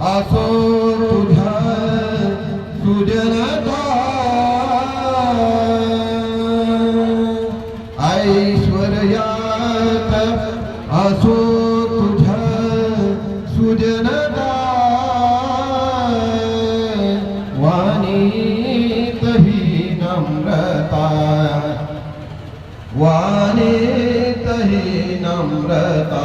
असो तुझ्या सुजनता ऐश्वर्यात असो तुझ्या नम्रता. वाणीत नम्रता.